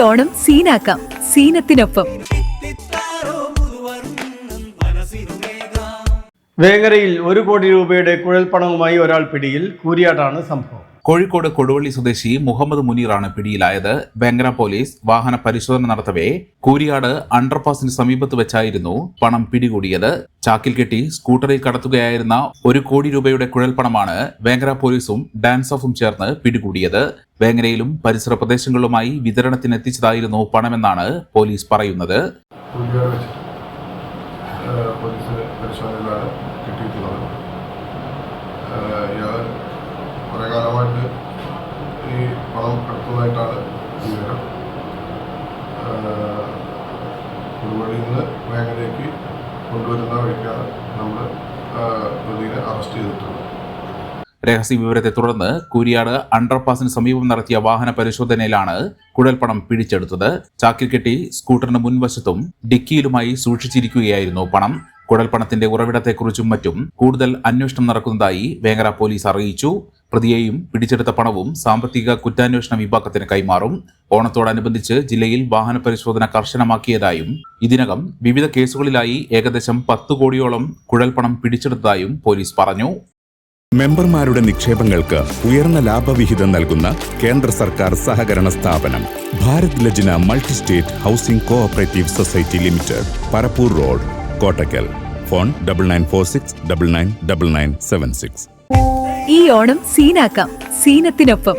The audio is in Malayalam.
ഓണം സീനാക്കാം. സീനത്തിനൊപ്പം. വേങ്ങരയിൽ ഒരു കോടി രൂപയുടെ കുഴൽപ്പണവുമായി ഒരാൾ പിടിയിൽ കൂരിയാട്ടാണ് സംഭവം. കോഴിക്കോട് കൊടുവള്ളി സ്വദേശി മുഹമ്മദ് മുനീറാണ് പിടിയിലായത്. ബംഗ്ര പോലീസ് വാഹന പരിശോധന നടത്തവേ കൂരിയാട് അണ്ടർപാസിന് സമീപത്ത് വെച്ചായിരുന്നു പണം പിടികൂടിയത്. ചാക്കിൽ കെട്ടി സ്കൂട്ടറിൽ കടത്തുകയായിരുന്ന ഒരു കോടി രൂപയുടെ കുഴൽപ്പണമാണ് വേങ്ങര പോലീസും ഡാൻസ് ഓഫും ചേർന്ന് പിടികൂടിയത്. വേങ്ങരയിലും പരിസര പ്രദേശങ്ങളിലുമായി വിതരണത്തിനെത്തിച്ചതായിരുന്നു പണമെന്നാണ് പോലീസ് പറയുന്നത്. പോലീസ് പരിശോധനയിലാണ് കുറേ ഈ പണം കടത്തുന്നതായിട്ടാണ് വിവരം. കൊടുവഴിയിൽ നിന്ന് വേങ്ങരയ്ക്ക് കൊണ്ടുവരുന്ന വഴിക്കാണ് നമ്മൾ പ്രതിയെ അറസ്റ്റ് ചെയ്തിട്ടുള്ളത്. രഹസ്യ വിവരത്തെ തുടർന്ന് കൂരിയാട് അണ്ടർപാസിന് സമീപം നടത്തിയ വാഹന പരിശോധനയിലാണ് കുഴൽപ്പണം പിടിച്ചെടുത്തത്. ചാക്കിൽ കെട്ടി സ്കൂട്ടറിന് മുൻവശത്തും ഡിക്കിയിലുമായി സൂക്ഷിച്ചിരിക്കുകയായിരുന്നു പണം. കുഴൽപ്പണത്തിന്റെ ഉറവിടത്തെക്കുറിച്ചും മറ്റും കൂടുതൽ അന്വേഷണം നടക്കുന്നതായി വേങ്ങര പോലീസ് അറിയിച്ചു. പ്രതിയെയും പിടിച്ചെടുത്ത പണവും സാമ്പത്തിക കുറ്റാന്വേഷണ വിഭാഗത്തിന് കൈമാറും. ഓണത്തോടനുബന്ധിച്ച് ജില്ലയിൽ വാഹന പരിശോധന കർശനമാക്കിയതായും ഇതിനകം വിവിധ കേസുകളിലായി ഏകദേശം പത്ത് കോടിയോളം കുഴൽപ്പണം പിടിച്ചെടുത്തതായും പോലീസ് പറഞ്ഞു. മെമ്പർമാരുടെ നിക്ഷേപങ്ങൾക്ക് ഉയർന്ന ലാഭവിഹിതം നൽകുന്ന കേന്ദ്ര സർക്കാർ സഹകരണ സ്ഥാപനം Bharat Lajna multi state housing cooperative society limited Parappur road. Kottakkal. Phone double nine four six double nine double nine seven six ഈ ഓണം സീനാക്കാം. സീനത്തിനൊപ്പം.